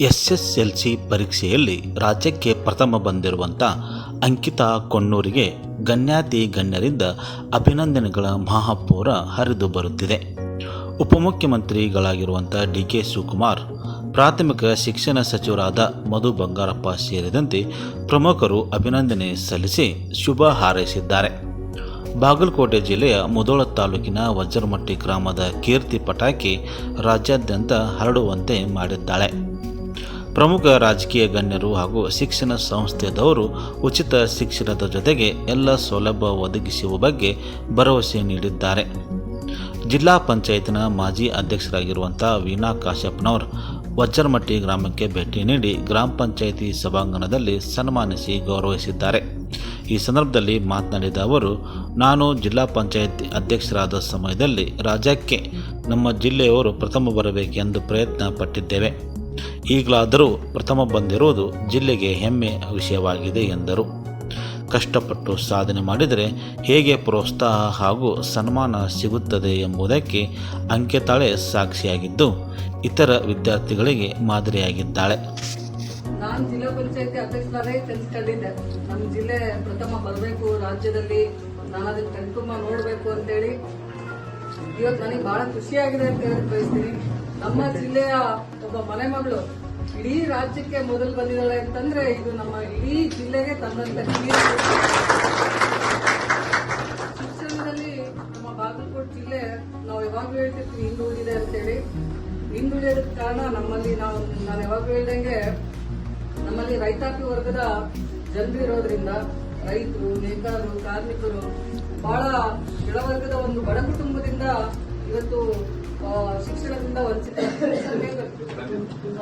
SSLC ಪರೀಕ್ಷೆಯಲ್ಲಿ ರಾಜ್ಯಕ್ಕೆ ಪ್ರಥಮ ಬಂದಿರುವಂಥ ಅಂಕಿತಾ ಕೊಣ್ಣೂರಿಗೆ ಗಣ್ಯಾತಿ ಗಣ್ಯರಿಂದ ಅಭಿನಂದನೆಗಳ ಮಹಾಪೂರ ಹರಿದು ಬರುತ್ತಿದೆ. ಉಪಮುಖ್ಯಮಂತ್ರಿಗಳಾಗಿರುವಂಥ ಡಿ ಕೆ ಶಿವಕುಮಾರ್, ಪ್ರಾಥಮಿಕ ಶಿಕ್ಷಣ ಸಚಿವರಾದ ಮಧು ಬಂಗಾರಪ್ಪ ಸೇರಿದಂತೆ ಪ್ರಮುಖರು ಅಭಿನಂದನೆ ಸಲ್ಲಿಸಿ ಶುಭ ಹಾರೈಸಿದ್ದಾರೆ. ಬಾಗಲಕೋಟೆ ಜಿಲ್ಲೆಯ ಮುದೋಳ ತಾಲೂಕಿನ ವಜ್ರಮಟ್ಟಿ ಗ್ರಾಮದ ಕೀರ್ತಿ ಪಟಾಕಿ ರಾಜ್ಯಾದ್ಯಂತ ಹರಡುವಂತೆ ಮಾಡಿದ್ದಾಳೆ. ಪ್ರಮುಖ ರಾಜಕೀಯ ಗಣ್ಯರು ಹಾಗೂ ಶಿಕ್ಷಣ ಸಂಸ್ಥೆದವರು ಉಚಿತ ಶಿಕ್ಷಣದ ಜೊತೆಗೆ ಎಲ್ಲ ಸೌಲಭ್ಯ ಒದಗಿಸುವ ಬಗ್ಗೆ ಭರವಸೆ ನೀಡಿದ್ದಾರೆ. ಜಿಲ್ಲಾ ಪಂಚಾಯತ್ನ ಮಾಜಿ ಅಧ್ಯಕ್ಷರಾಗಿರುವಂಥ ವೀಣಾ ಕಾಶ್ಯಪ್ನವರು ವಜ್ರಮಟ್ಟಿ ಗ್ರಾಮಕ್ಕೆ ಭೇಟಿ ನೀಡಿ ಗ್ರಾಮ ಪಂಚಾಯಿತಿ ಸಭಾಂಗಣದಲ್ಲಿ ಸನ್ಮಾನಿಸಿ ಗೌರವಿಸಿದ್ದಾರೆ. ಈ ಸಂದರ್ಭದಲ್ಲಿ ಮಾತನಾಡಿದ ಅವರು, ನಾನು ಜಿಲ್ಲಾ ಪಂಚಾಯತ್ ಅಧ್ಯಕ್ಷರಾದ ಸಮಯದಲ್ಲಿ ರಾಜ್ಯಕ್ಕೆ ನಮ್ಮ ಜಿಲ್ಲೆಯವರು ಪ್ರಥಮ ಬರಬೇಕೆಂದು ಪ್ರಯತ್ನ ಪಟ್ಟಿದ್ದೇವೆ ಈಗಲಾದರೂ ಪ್ರಥಮ ಬಂದಿರುವುದು ಜಿಲ್ಲೆಗೆ ಹೆಮ್ಮೆ ವಿಷಯವಾಗಿದೆ ಎಂದರು. ಕಷ್ಟಪಟ್ಟು ಸಾಧನೆ ಮಾಡಿದರೆ ಹೇಗೆ ಪ್ರೋತ್ಸಾಹ ಹಾಗೂ ಸನ್ಮಾನ ಸಿಗುತ್ತದೆ ಎಂಬುದಕ್ಕೆ ಅಂಕೆತಾಳೆ ಸಾಕ್ಷಿಯಾಗಿದ್ದು, ಇತರ ವಿದ್ಯಾರ್ಥಿಗಳಿಗೆ ಮಾದರಿಯಾಗಿದ್ದಾಳೆ. ನಾನು ಜಿಲ್ಲಾ ಪಂಚಾಯತಿ ಅಧ್ಯಕ್ಷರಾಗಿ ತಿಳಿಸ್ಕೊಂಡಿದ್ದೆ ನಮ್ಮ ಜಿಲ್ಲೆ ಪ್ರಥಮ ಬರಬೇಕು, ರಾಜ್ಯದಲ್ಲಿ ನಾನು ಅದಕ್ಕೆ ಕಣ್ತುಂಬ ನೋಡಬೇಕು ಅಂತೇಳಿ. ಇವತ್ತು ನನಗೆ ಭಾಳ ಖುಷಿಯಾಗಿದೆ ಅಂತ ಬಯಸ್ತೀನಿ. ನಮ್ಮ ಜಿಲ್ಲೆಯ ಒಬ್ಬ ಮನೆ ಮಗಳು ಇಡೀ ರಾಜ್ಯಕ್ಕೆ ಮೊದಲು ಬಂದಿದ್ದಾಳೆ ಅಂತಂದ್ರೆ ಇದು ನಮ್ಮ ಇಡೀ ಜಿಲ್ಲೆಗೆ ತಂದಂತ. ಶಿಕ್ಷಣದಲ್ಲಿ ನಮ್ಮ ಬಾಗಲಕೋಟೆ ಜಿಲ್ಲೆ ನಾವು ಯಾವಾಗಲೂ ಹೇಳ್ತಿರ್ತೀವಿ ಹಿಂದುಳಿದಿದೆ ಅಂತೇಳಿ ಹಿಂದುಳಿಯೋದಕ್ಕೆ ಕಾರಣ ನಮ್ಮಲ್ಲಿ ನಾವು ನಾನು ಯಾವಾಗಲೂ ಹೇಳ್ದಂಗೆ ನಮ್ಮಲ್ಲಿ ರೈತಾಪಿ ವರ್ಗದ ಜನರು ಇರೋದ್ರಿಂದ ರೈತರು, ನೇಕಾರರು, ಕಾರ್ಮಿಕರು ಬಹಳ ಕೆಳವರ್ಗದ ಒಂದು ಬಡ ಕುಟುಂಬದಿಂದ ಇವತ್ತು 어, 숙소가 된다고 했지.